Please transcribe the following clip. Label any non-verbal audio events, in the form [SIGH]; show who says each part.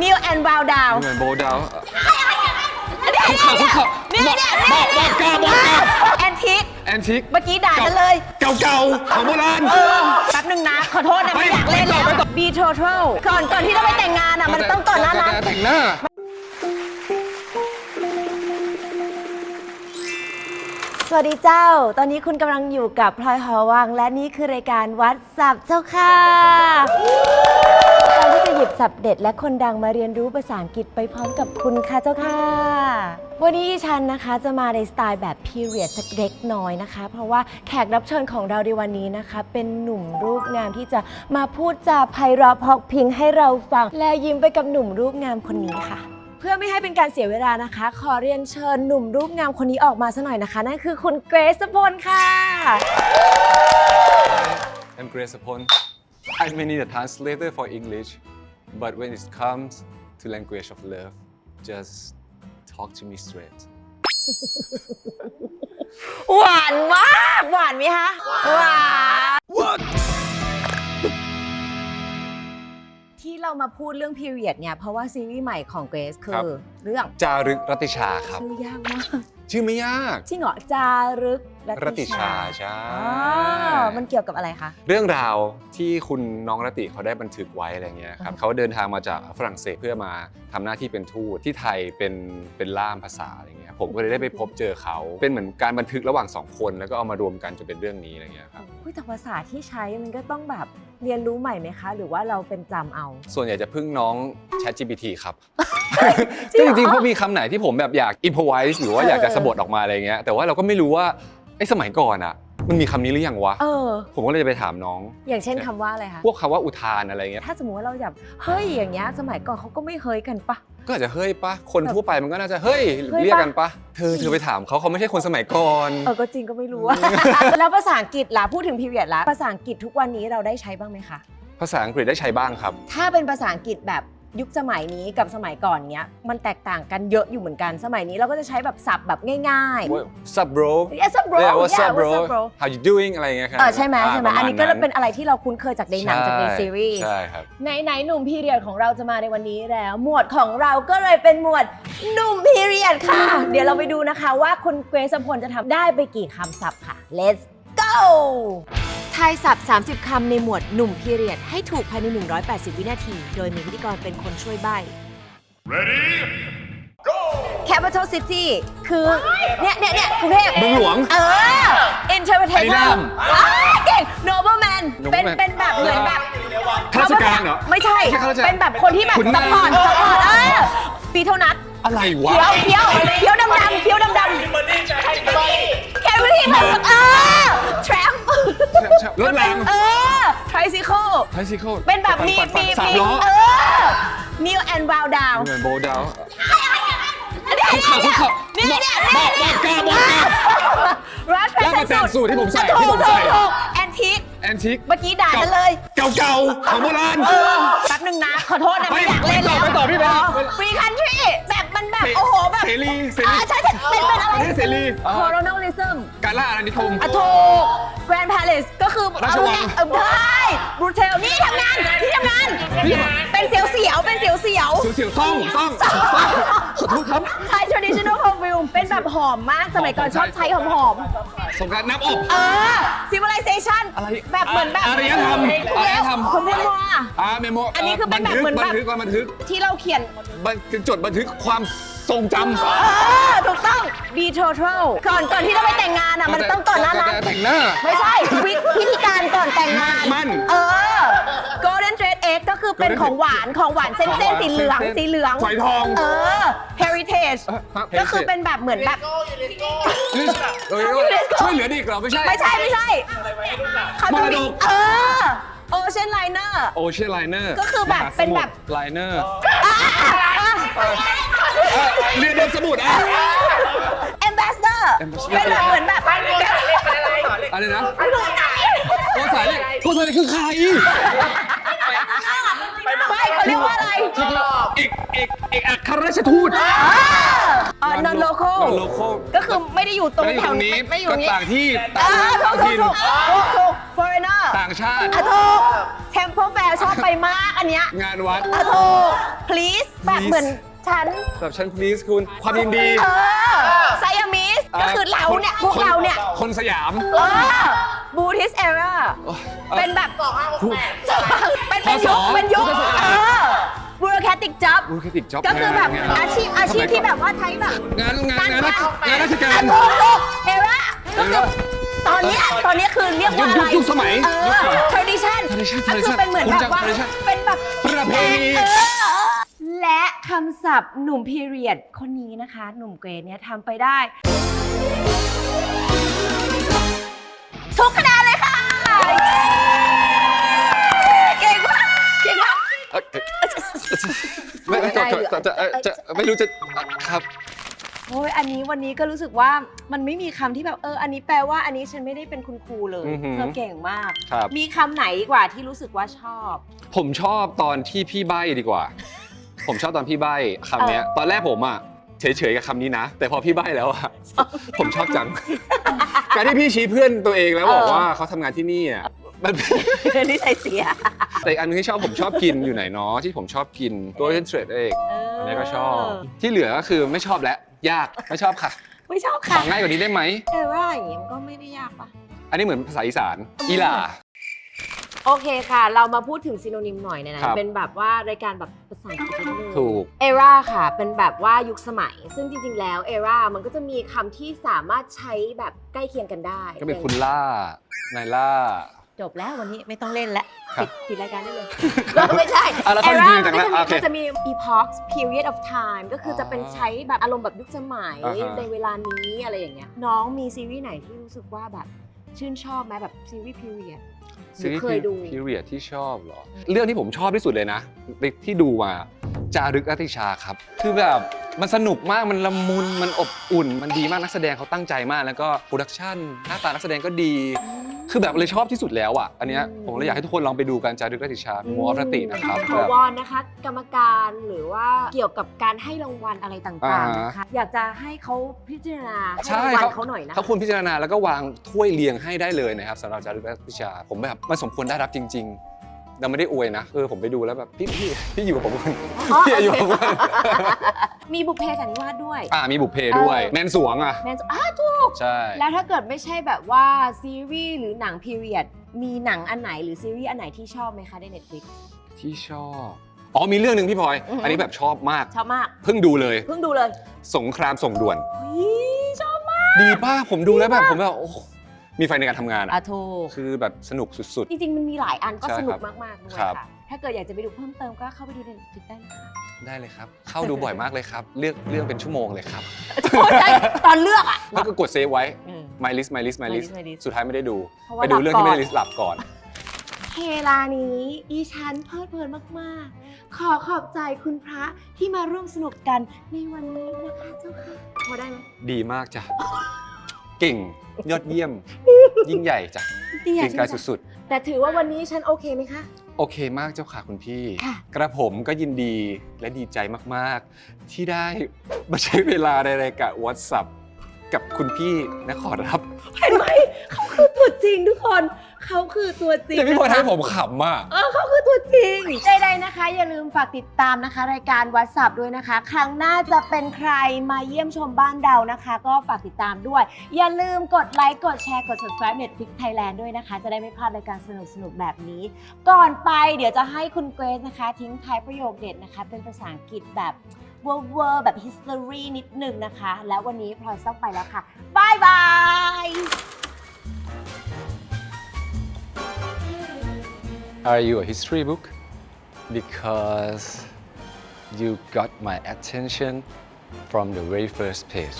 Speaker 1: Kneel and bow down
Speaker 2: เหมือนโบดาว
Speaker 1: เนี่ย
Speaker 2: คุกเข่าคุกเข่า
Speaker 1: เนี่ยเนี่ย
Speaker 2: บอกบอกกล้าบอกกล้า
Speaker 1: แอนทิก
Speaker 2: แอนทิก
Speaker 1: เมื่อกี้ด่าฉันเลย
Speaker 2: เก่าๆของโบราณ
Speaker 1: เออแป๊บนึงนะ ขอโทษนะ ไม่อยากเล่นแล้ว
Speaker 2: ไม่ต้อง
Speaker 1: Be total ก่อนก่อนที่จะไปแต่งงานอะ มันต้องก่อนหน้านั้น
Speaker 2: แต่แต่งหน้า
Speaker 1: สวัสดีเจ้า ตอนนี้คุณกำลังอยู่กับพลอยหอวัง และนี่คือรายการวัดสับเจ้าค่ะ สิบสับเด็ด และคนดังมาเรียนรู้ภาษาอังกฤษไปพร้อมกับคุณค่ะเจ้าค่ะ วันนี้ดิฉันนะคะจะมาในสไตล์แบบ period สักเล็กน้อยนะคะ เพราะว่าแขกรับเชิญของเราในวันนี้นะคะ เป็นหนุ่มรูปงามที่จะมาพูดจาไพเราะเพราะพริงให้เราฟัง และยิ้มไปกับหนุ่มรูปงามคนนี้ค่ะ เพื่อไม่ให้เป็นการเสียเวลานะคะ ขอเรียนเชิญหนุ่มรูปงามคนนี้ออกมาสักหน่อยนะคะนั่นคือคุณเกรซพลค่ะ
Speaker 2: I'm Grace Upon. I may need a translator for English, but when it comes to language of love, just talk to me straight. [LAUGHS]
Speaker 1: หวานมาก หวานไหมคะ หวาน ที่เรามาพูดเรื่อง period เนี่ยเพราะว่าซีรีส์ใหม่ของเกรซคื
Speaker 2: ครับ
Speaker 1: อเรื่อง
Speaker 2: จารึกรัตติชาครับ
Speaker 1: ชื่อยากมาก
Speaker 2: ชื่อไม่ยาก
Speaker 1: จริงเหรอจารึก
Speaker 2: รัตติชาใช่
Speaker 1: อ๋อมันเกี่ยวกับอะไรคะ
Speaker 2: เรื่องราวที่คุณน้องรตติเขาได้บันทึกไว้อะไรเงี้ยครับ
Speaker 1: อืม
Speaker 2: เขาเดินทางมาจากฝรั่งเศสเพื่อมาทำหน้าที่เป็นทูตที่ไทยเป็นเป็นล่ามภาษาอะไรเงี้ยผมก็เลยได้ไปพบเจอเขาเป็นเหมือนการบันทึกระหว่างสองคน แล้วก็เอามารวมกันจนเป็นเรื่องนี้อะไรเงี้ยครับ
Speaker 1: อุ๊ยแต่ภาษาที่ใช้มันก็ต้องแบบ เรียนรู้ใหม่ไหมคะ หรือว่าเราเป็นจำเอา
Speaker 2: ส่วนใหญ่จะพึ่งน้อง ChatGPT ครับ
Speaker 1: จริงเหรอ
Speaker 2: จริงๆเพราะมีคำไหนที่ผมแบบอยาก improvise หรือว่าอยากจะ
Speaker 1: เออ
Speaker 2: สะบดออกมาอะไรเงี้ย แต่ว่าเราก็ไม่รู้ว่าไอ้สมัยก่อนอะ มันมีคำนี้หรือยังวะ
Speaker 1: เออ
Speaker 2: ผมก็เลยจะไปถามน้อง
Speaker 1: อย่างเช่นคำว่าอะไรคะ
Speaker 2: พวกคำว่าอุทานอะไรเงี้ย
Speaker 1: ถ้าสมมติว่าเราแบบเฮ้ยอย่างเงี้ยสมัยก่อนเขาก็ไม่เฮ้ยกันปะ
Speaker 2: ก็อาจจะเฮ้ยปะ คนทั่วไปมันก็น่าจะเฮ้ย
Speaker 1: เฮ้ยปะ
Speaker 2: เรียกกันปะ เธอเธอไปถามเขาเขาไม่ใช่คนสมัยก่อน
Speaker 1: เออก็จริงก็ไม่รู้อะ แล้วภาษาอังกฤษล่ะพูดถึงพีเรียดละภาษาอังกฤษทุกวันนี้เราได้ใช้บ้างไหมคะ
Speaker 2: ภาษาอังกฤษได้ใช้บ้างครับ
Speaker 1: ถ้าเป็นภาษาอังกฤษแบบ ยุคสมัยนี้กับสมัยก่อนเนี้ยมันแตกต่างกันเยอะอยู่เหมือนกันสมัยนี้เราก็จะใช้แบบศัพท์แบบง่าย
Speaker 2: What's up bro
Speaker 1: ๆ Yes up bro
Speaker 2: Yeah what's
Speaker 1: Yeah
Speaker 2: up bro
Speaker 1: what's up bro
Speaker 2: How you doing อะไรเงี้ยครับ
Speaker 1: เออใช่ไหมใช่ไหมาอันนี้ก็
Speaker 2: ประมาณ
Speaker 1: เป็นอะไรที่เราคุ้นเคยจากในหนังจากใน
Speaker 2: ช่
Speaker 1: ซีรีส์
Speaker 2: ใช่ครับ
Speaker 1: ไหนไหนๆหนุ่มพีเรียดของเราจะมาในวันนี้แล้ว หมวดของเราก็เลยเป็นหมวดหนุ่มพีเรียดค่ะ เดี๋ยวเราไปดูนะคะว่าคุณเกรซพลจะทำได้ไปกี่คำศัพท์ค่ะ let's go ทายศัพท์ 30 คำในหมวดหนุ่มพีเรียด ให้ถูกภายใน 180 วินาที โดยมีพิธีกรเป็นคนช่วยใบ้ Capital City คือ เนี่ยเนี่ยเนี่ยกรุงเทพ
Speaker 2: เมืองหลวง
Speaker 1: เออ Interpretation
Speaker 2: อันนี้ล่าม
Speaker 1: อ่าเก่ง Nobleman เป็น
Speaker 2: Nobleman
Speaker 1: เป็นแบบเหมือนแบบ
Speaker 2: ข้าราชการเหรอ
Speaker 1: ไม่ใช่
Speaker 2: ไม่ใช่ข้าราชการ
Speaker 1: เป็นแบบคนที่แบบ
Speaker 2: ขุน
Speaker 1: ซั
Speaker 2: นาง
Speaker 1: พพอร์ตซัพพอร์ตเออปีเท่านัด
Speaker 2: อะไรวะ
Speaker 1: เคี้ยวเคี้ยวเคี้ยวดำดำๆเคี้ยวดำดำ ร
Speaker 2: ถราง
Speaker 1: เออ tricycle
Speaker 2: ไทซิเคิล
Speaker 1: เป็นแบบมี
Speaker 2: ปั่น
Speaker 1: มี
Speaker 2: ๆสาม
Speaker 1: มี
Speaker 2: ล้อ
Speaker 1: เออ kneel and bow down
Speaker 2: เหมือนโบดาว
Speaker 1: เนี่ย
Speaker 2: คุกเข่าคุกเข่า
Speaker 1: เนี่ยเนี่ย
Speaker 2: บอกบอกกล้าบอกกล้า
Speaker 1: รัช
Speaker 2: แล้วก็แต่งสูทที่ผมใส่ที่ผมใส่
Speaker 1: แอนทิก
Speaker 2: แอนทิก
Speaker 1: เมื่อกี้ด่าฉันเลย
Speaker 2: เก่าๆของโบราณ
Speaker 1: เออแป๊บนึงนะ ขอโทษนะไม่
Speaker 2: ไม่
Speaker 1: อยากเล่นแล้ว
Speaker 2: ไม่ต่อไม่ต่อพี่แบงค์
Speaker 1: ฟรีคันทรีแบบ มันแบบ โอ้โห แบบ
Speaker 2: เสรีเส
Speaker 1: อ่า
Speaker 2: รี
Speaker 1: ใช่ใช่เป็นเป็นอะไร
Speaker 2: ประเทศเสรี
Speaker 1: โคโรนาลิซึม
Speaker 2: การล่าอาณานิคม
Speaker 1: อะถูกแกรนด์พาเลสก็คือ
Speaker 2: ราชวัง
Speaker 1: เออใช่บรูเทลนี่ทำงานที่ทำงาน เป็นเสียวเสียวๆเป็นเสียวเสียว
Speaker 2: เสียวๆซ่องซ่องซ่องขอโทษครับ
Speaker 1: ไทย traditional แบบหอมมาก สมัยก่อนชอบใช้หอมหอม
Speaker 2: สงกรารน้ำอบ
Speaker 1: ๆเออ civilization
Speaker 2: อะไร
Speaker 1: แบบเหมือนแบบ
Speaker 2: อารยธรรมอารยธรรม
Speaker 1: สมมติว่า
Speaker 2: อ่าเมโม
Speaker 1: อันนี้คือเป็นแบบเหมือนแบบ
Speaker 2: บันทึกบันทึก
Speaker 1: ที่เราเขียน
Speaker 2: บันทึกจดบันทึกความทรงจำ
Speaker 1: เออ ถูกต้อง be total ก่อนก่อนที่จะไปแต่งงานอะ มันต้องก่อนหน้านั้น
Speaker 2: แต่แต่งหน้า
Speaker 1: ไม่ใช่วิพิธีการก่อนแต่งงาน
Speaker 2: มั่น
Speaker 1: เออ golden thread egg ก็คือเป็น
Speaker 2: Golden
Speaker 1: ของหวานของหวานเส้น
Speaker 2: ของห
Speaker 1: เส้น
Speaker 2: วาน
Speaker 1: สีเหลือง
Speaker 2: เส้นๆ
Speaker 1: สีเหลือง
Speaker 2: ฝอยทอง
Speaker 1: เออ heritage
Speaker 2: เออครับ
Speaker 1: ก็คือเป็นแบบเหมือนแบบ
Speaker 2: เออช่วยเหลือดีกเหรอไม่ใช่
Speaker 1: ไม่ใช่ไม่ใช่เขาจะ
Speaker 2: มร
Speaker 1: มี
Speaker 2: ดก
Speaker 1: เออ ocean liner
Speaker 2: โอเชียนไลเนอร์
Speaker 1: ก็คือแบบเป็นแบบ
Speaker 2: ไลเนอร์
Speaker 1: อะอะ
Speaker 2: เรียนเดินสมุดอะ
Speaker 1: ambassador
Speaker 2: Ambassador
Speaker 1: เป็นแบบเหมือนแบบ
Speaker 2: อะไรนะโกสายเล็กโกสายเล็กคือใคร
Speaker 1: ไม่ เขาเรียกว่าอะไร
Speaker 2: เอกเอกเอกอัครราชทูต
Speaker 1: อ๋อ non local
Speaker 2: non local
Speaker 1: ก็คือไม่ได้อยู่ตรง
Speaker 2: ไม่ได้อ
Speaker 1: แถ
Speaker 2: ยู่
Speaker 1: ว
Speaker 2: ตรงนี้
Speaker 1: ไม่อยู่
Speaker 2: ก็
Speaker 1: นี้
Speaker 2: ต่างที่
Speaker 1: เอ
Speaker 2: ต่าง
Speaker 1: อถูกถูก
Speaker 2: ถิ่น
Speaker 1: ถูกถูกถูก foreigner
Speaker 2: ต่างชาติ
Speaker 1: อะถูก temple fair ชอบไปมากอันเนี้ย
Speaker 2: งานวัด
Speaker 1: อะถูก please
Speaker 2: please
Speaker 1: เหมือนฉัน
Speaker 2: สำหรับฉัน please คุณความยินดี
Speaker 1: เออไซอามิสก็คือเราเนี่ยพวกเราเนี่ย
Speaker 2: คนสยาม
Speaker 1: เออ บูทิสเอร่าเป็นแบบเป็นเป็นยุคเป็นยุคเออบูโรแคติกจ็อบ
Speaker 2: บูรคติกจ็อบ
Speaker 1: ก็คือแบบ
Speaker 2: งน
Speaker 1: อาชีพอาชีพที่แบบว่าใช้แบบ
Speaker 2: งานงานงานราชงานราชการ
Speaker 1: ถูกถูกเอร่าก็คือตอนเนี้ยตอนเนี้ยคือเรียกว่าอะไร
Speaker 2: ยุคยุคสมัย
Speaker 1: เอ
Speaker 2: ยุคสมัย
Speaker 1: อ tradition
Speaker 2: tradition
Speaker 1: ก็คือ
Speaker 2: tradition
Speaker 1: เป็นเหมือนแบบว่า
Speaker 2: คุณจำ tradition
Speaker 1: เป็นแบบ
Speaker 2: ประเพณี
Speaker 1: เออและคำศัพท์หนุ่มพีเรียดคนนี้นะคะ หนุ่มเกรดเนี่ยทำไปได้ ทุกคะแนนเลยค่ะ เก่งมากเก่งมาก
Speaker 2: เอ้ยไม่ไม่จะจะจะจะไม่รู้จะครับ
Speaker 1: โอ้ยอันนี้วันนี้ก็รู้สึกว่ามันไม่มีคำที่แบบเออ อันนี้แปลว่าอันนี้ฉันไม่ได้เป็นคุณครูเลย
Speaker 2: อือหือ
Speaker 1: เธอเก่งมาก
Speaker 2: ครับ
Speaker 1: มีคำไหนดีกว่าที่รู้สึกว่าชอบ
Speaker 2: ผมชอบตอนที่พี่ใบ้ดีกว่า ผมชอบตอนพี่ใบ้คำเนี้ย ตอนแรกผมอะ เฉยๆกับคำนี้นะ แต่พอพี่ใบ้แล้วอะผมชอบจัง การที่พี่ชี้เพื่อนตัวเองแล้วบอก
Speaker 1: เออ
Speaker 2: ว่าเขาทำงานที่นี่อะมันเป็น
Speaker 1: นิสัยเสีย
Speaker 2: แต่อีกอันนึงที่ชอบผมชอบกินอยู่ไหนเนาะที่ผมชอบกิน golden thread เองอันนี้ก็ชอบ ที่เหลือก็คือไม่ชอบแล้วยากไม่ชอบค่ะ
Speaker 1: ไม่ชอบ
Speaker 2: ข
Speaker 1: ค่ะ
Speaker 2: อง่ายกว่านี้ได้ไหม
Speaker 1: แต่ว่าอย่างงี้มันก็ไม่ได้ยากปะ
Speaker 2: อันนี้เหมือนภาษาอีสานอีหล่า
Speaker 1: โอเคค่ะ เรามาพูดถึงซีโนนิมหน่อยนะ
Speaker 2: ครับ
Speaker 1: เป็นแบบว่ารายการแบบภาษาอังกฤษนิดนึง
Speaker 2: ถูก
Speaker 1: เอราค่ะ เป็นแบบว่ายุคสมัย ซึ่งจริง ๆ แล้วเอรามันก็จะมีคำที่สามารถใช้แบบใกล้เคียงกันได้
Speaker 2: ก็เป็นคุณล่านายล่า
Speaker 1: จบแล้ววันนี้ไม่ต้องเล่นแล้ว
Speaker 2: ครับ
Speaker 1: ปิดปิดรายการได้เลยไม่ใช่
Speaker 2: อะแล้ว
Speaker 1: เอ
Speaker 2: เข้า
Speaker 1: รา
Speaker 2: จริงๆจัง
Speaker 1: ก็
Speaker 2: แล้ว
Speaker 1: จะมี
Speaker 2: โอเค
Speaker 1: ก็จะมี epoch period of time ก็คือจะเป็น
Speaker 2: อ๋อ
Speaker 1: ใช้แบบอารมณ์แบบยุคสมัย
Speaker 2: อ่าฮะ
Speaker 1: ในเวลานี้อะไรอย่างเงี้ยน้องมีซีรีส์ไหนที่รู้สึกว่าแบบ ชื่นชอบไหมแบบซีรีส์ period หรือเคยดู
Speaker 2: พีเรียดที่ชอบเหรอ เรื่องที่ผมชอบที่สุดเลยนะที่ดูมาจารึกรัตติชาครับ คือแบบ มันสนุกมาก มันละมุน มันอบอุ่น มันดีมาก นักแสดงเขาตั้งใจมาก แล้วก็โปรดักชั่นหน้าตานักแสดงก็ดี คือแบบเลยชอบที่สุดแล้วอะ อันเนี้ย
Speaker 1: อืม
Speaker 2: ผมเลยอยากให้ทุกคนลองไปดูกันจารึกรัตติชาโมอฟรตินะครับ
Speaker 1: ขอ
Speaker 2: แบบ
Speaker 1: วอนนะคะ กรรมการหรือว่าเกี่ยวกับการให้รางวัลอะไรต่าง
Speaker 2: อ่า
Speaker 1: ๆ
Speaker 2: ฮะ
Speaker 1: นะคะ อยากจะให้เขาพิจารณาให้
Speaker 2: ใช่
Speaker 1: รางวัล
Speaker 2: เขา
Speaker 1: เขาหน่อยนะ
Speaker 2: เขาควรพิจารณาแล้วก็วางถ้วยเรียงให้ได้เลยนะครับสำหรับจารึกรัตติชา ผมแบบมันสมควรได้รับจริงๆเราไม่ได้อวยนะเออผมไปดูแล้วแบบพี่พี่พี่อยู่กับผมก่อน
Speaker 1: อ๋อ
Speaker 2: พี่อยู่
Speaker 1: โอ
Speaker 2: กับ
Speaker 1: เค
Speaker 2: ผมก่อน
Speaker 1: มีบุพเพสันนิวาสด้วย
Speaker 2: อ่ามีบุพเพด้วย
Speaker 1: เออ
Speaker 2: แมนสวงอะ
Speaker 1: แมนอะถูก
Speaker 2: ใช่
Speaker 1: แล้วถ้าเกิดไม่ใช่แบบว่าซีรีส์หรือหนังพีเรียด มีหนังอันไหนหรือซีรีส์อันไหนที่ชอบไหมคะใน Netflix
Speaker 2: ที่ชอบ อ๋อมีเรื่องหนึ่งพี่พลอย
Speaker 1: อือฮึ
Speaker 2: อันนี้แบบชอบมาก
Speaker 1: ชอบมาก
Speaker 2: เพิ่งดูเลย
Speaker 1: เพิ่งดูเลย
Speaker 2: สงครามส่งด่วน
Speaker 1: เฮ้ยชอบมาก
Speaker 2: ดีป้าผมดูแล้วแบบผมแบบโอ้มีไฟในการทำงาน
Speaker 1: อะ
Speaker 2: อะ
Speaker 1: ถูก
Speaker 2: คือแบบสนุกสุด
Speaker 1: จริงๆ มันมีหลายอันก็
Speaker 2: ใช่
Speaker 1: สนุก
Speaker 2: ครับ
Speaker 1: มากๆด้วย
Speaker 2: ครับ
Speaker 1: ค่ะ ถ้าเกิดอยากจะไปดูเพิ่มเติมก็เข้าไปดูใน Netflix ได้นะคะ
Speaker 2: ๆได้เลยครับ เข้าดูบ่อยมากเลยครับ เลือกเรื่องเป็นชั่วโมงเลยครับ
Speaker 1: โอ้ยได้ตอนเลือกอะ
Speaker 2: แล้วก็กดเซฟไว้
Speaker 1: อืม
Speaker 2: my list my list my
Speaker 1: My
Speaker 2: list
Speaker 1: list my list
Speaker 2: สุดท้ายไม่ได้ดู
Speaker 1: เพราะว่า
Speaker 2: ไปดูเรื่องที่ไม่
Speaker 1: หลับก่อน
Speaker 2: ได้ list หลับก่อน
Speaker 1: เวลานี้อีฉันเพลิดเพลินมากๆ ขอขอบใจคุณพระที่มาร่วมสนุกกันในวันนี้นะคะเจ้าค่ะ พอได้ไหม
Speaker 2: ดีมากจ้ะ เก่ง ยอดเยี่ยม ยิ่งใหญ่จ้ะ
Speaker 1: จริง
Speaker 2: เก่งกายสุด
Speaker 1: แต่ถือว่าวันนี้ฉันโอเคไหมคะ
Speaker 2: ๆ โอเคมากเจ้าค่ะคุณพี่
Speaker 1: ค่ะ
Speaker 2: กระผมก็ยินดีและดีใจมากๆ ที่ได้มาใช้เวลาในรายการ WhatsApp กับคุณพี่นะขอรับ
Speaker 1: เห็นไหมเขาคือตัวจริงทุกคน เขาคือตัวจริง
Speaker 2: แต่พี่พลอย
Speaker 1: นะคะ
Speaker 2: ทำให้ผมขำอะ
Speaker 1: เออเขาคือตัวจริงใดๆนะคะ อย่าลืมฝากติดตามนะคะ รายการวั s สั p ด้วยนะคะ ครั้งหน้าจะเป็นใครมาเยี่ยมชมบ้านเรานะคะ ก็ฝากติดตามด้วย อย่าลืมกดไลค์กดแชร์กด subscribe Netflix Thailand ด้วยนะคะ จะได้ไม่พลาดรายการสนุกๆแบบนี้ ก่อนไปเดี๋ยวจะให้คุณเกรซนะคะ ทิ้งท้ายประโยคเด็ดนะคะ เป็นภาษาอังกฤษแบบเวอร์ๆแบบ history นิดนึงนะคะ แล้ววันนี้พลอยต้องไปแล้วค่ะบายบาย
Speaker 2: Are you a history book? Because you got my attention from the very first page.